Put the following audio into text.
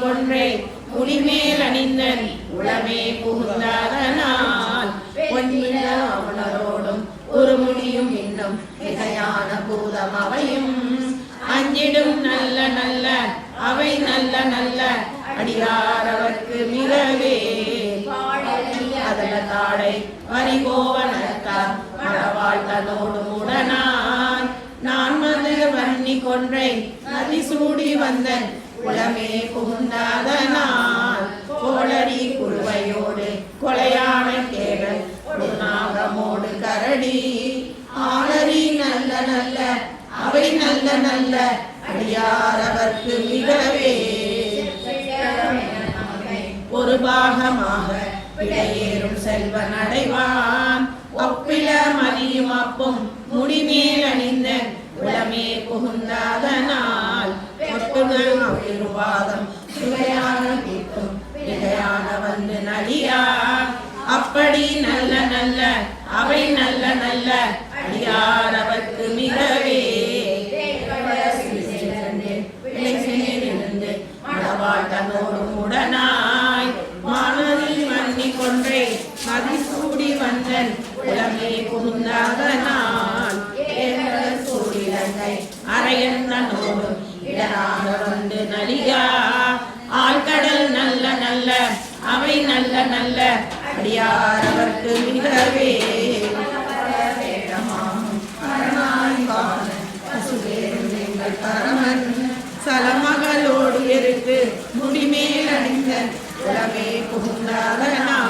கொன்றை முடிமேல் அணிந்தன் உளமே புகுந்தாதனால். பொன்னில அவனரோடும் ஒரு முடியும் இன்னும் மிகையான பூதம் அவையும். அஞ்சிடும் நல்ல நல்ல அவை நல்ல நல்ல அடியாரவர்க்கு மிகவே. அதன தாடை வரிகோவனத்தார் மழவாழ்த்தனோடு கொன்றை நதி சூடி வந்தன். குளமே புகுந்தாதனால் கோளடி குழுவையோடு கொலையான கேவல் நாகமோடு கரடி. ஆளரி நல்ல நல்ல அவை நல்ல நல்ல அடியாரவர்க்கு மிகவே. ஒரு பாகமாக விடையேறும் செல்வன் அடைவான். ஒப்பில மதியும் அப்பும் முடிமேல் அணி ஒட்டுவாதம் சுவையான கூட்டும் மிகையான வந்து நடியா அப்படி நல்ல நல்ல அவை நல்ல நல்ல அடியார் மிகவே. இருந்து உடனாய் மானதி மன்னி கொன்றே மதிசூடி வந்தன். உலகே புகுந்த அரையன்னோடும் இடராக வந்து நலியா. ஆழ்கடல் நல்ல நல்ல அவை நல்ல நல்ல. அடியார் அவர்க்கு மிகவே. பரமன் சலமகளோடு இருக்கு முடிமேல் அணிந்த உலமே புகுந்தாதனா